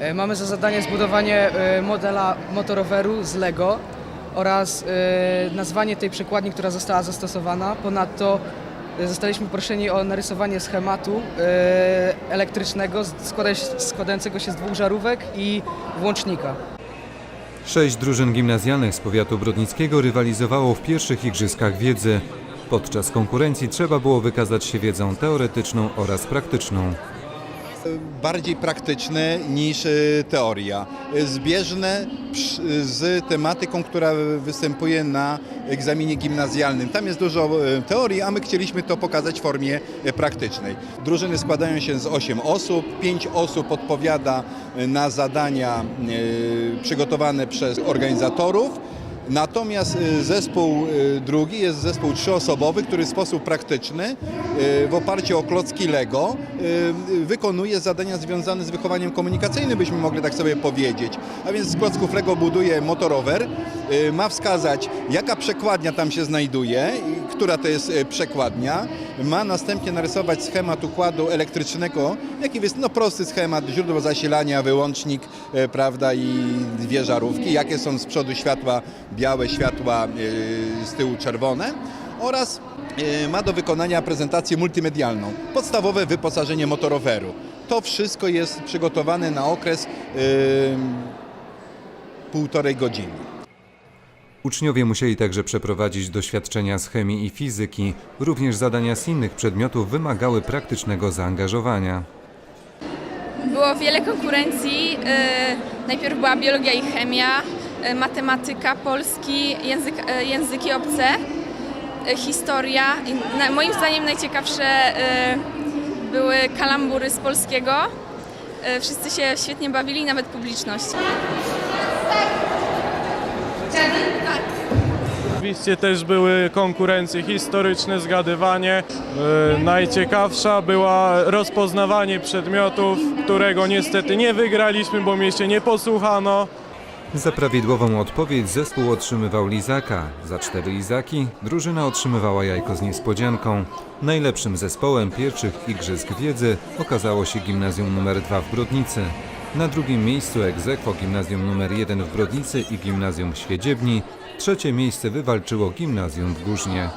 E, Mamy za zadanie zbudowanie e, modela motoroweru z Lego oraz e, nazwanie tej przekładni, która została zastosowana. Ponadto zostaliśmy proszeni o narysowanie schematu elektrycznego składając- składającego się z dwóch żarówek i włącznika. Sześć drużyn gimnazjalnych z powiatu brodnickiego rywalizowało w pierwszych igrzyskach wiedzy. Podczas konkurencji trzeba było wykazać się wiedzą teoretyczną oraz praktyczną. Bardziej praktyczne niż e, teoria. Zbieżne z tematyką, która występuje na egzaminie gimnazjalnym. Tam jest dużo e, teorii, a my chcieliśmy to pokazać w formie e, praktycznej. Drużyny składają się z 8 osób, 5 osób odpowiada na zadania przygotowane przez organizatorów. Natomiast y, zespół y, drugi jest zespół trzyosobowy, który w sposób praktyczny y, w oparciu o klocki Lego wykonuje zadania związane z wychowaniem komunikacyjnym, byśmy mogli tak sobie powiedzieć. A więc z klocków Lego buduje motorower, ma wskazać jaka przekładnia tam się znajduje, która to jest y, przekładnia, ma następnie narysować schemat układu elektrycznego, jaki jest no, prosty schemat, źródło zasilania, wyłącznik, e, prawda, i dwie żarówki, jakie są z przodu światła białe, światła e, z tyłu czerwone oraz e, ma do wykonania prezentację multimedialną, podstawowe wyposażenie motoroweru. To wszystko jest przygotowane na okres e, półtorej godziny. Uczniowie musieli także przeprowadzić doświadczenia z chemii i fizyki. Również zadania z innych przedmiotów wymagały praktycznego zaangażowania. Było wiele konkurencji. e, Najpierw była biologia i chemia, e, matematyka, polski, język, e, języki obce, historia. Moim zdaniem najciekawsze były kalambury z polskiego. Wszyscy się świetnie bawili, nawet publiczność. Oczywiście też były konkurencje historyczne, zgadywanie. E, najciekawsza była rozpoznawanie przedmiotów, którego niestety nie wygraliśmy, bo mnie się nie posłuchano. Za prawidłową odpowiedź zespół otrzymywał lizaka. Za cztery lizaki drużyna otrzymywała jajko z niespodzianką. Najlepszym zespołem pierwszych Igrzysk Wiedzy okazało się gimnazjum nr 2 w Brodnicy. Na drugim miejscu egzekwo gimnazjum nr 1 w Brodnicy i gimnazjum w Świedziebni. Trzecie miejsce wywalczyło gimnazjum w Górznie.